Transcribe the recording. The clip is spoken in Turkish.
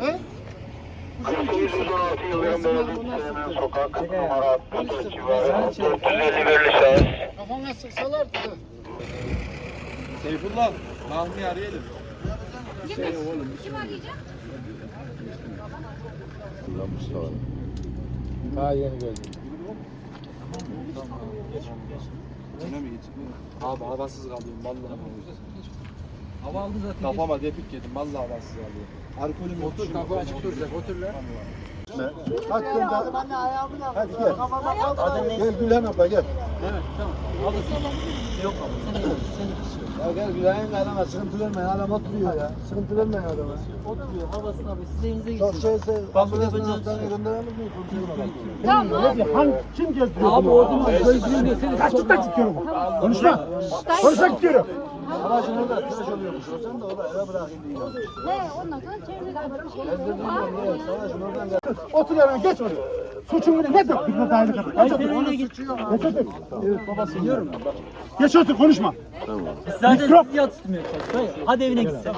He? 1916 yılların belediye sokak numara 30 civarı 451'li şahıs. Kafana sıksalar da. Seyfullah, Mahmi'yi arayalım. Kim arayacak? Daha yeni geldim. Öne mi geçeyim? Abi havasız kalıyorum vallahi. Hava aldı zaten. Kafama depik yedim vallahi havasız kalıyorum. Alkolüm yok. Otur kapı açık duracak otur lan. Hadi de. Hadi gel. Gel Gülhan abla gel. Evet tamam. Alırsın. Yok abi. Sen sen Ya gel Gülhan'ın adama sıkıntı vermeyin. Adam oturuyor ya. Sıkıntı vermeyin adama. oturuyor havasına abi. Siz evinize Çok gitsin. şeyse Ben bunu ambulansın yapacağım. hastaneye gönderelim mi? Tamam. Hangi, kim gezdiriyor Abi gözlüğünü seni Kaç git gidiyorum. Konuşma. Konuşma gidiyorum. Aracın orada tıraş oluyormuş. O sen de orada eve bırakayım diye. He ondan sonra çevrede Aracın oradan gel. Otur hemen geç oraya. Suçun ne? Ne dök? Bir de dahil kadar. Geç otur. evine git. Geç otur. Evet baba seniyorum. Geç otur konuşma. Biz zaten Mikrop. sizi yatıştırmıyoruz. Hadi evine git sen.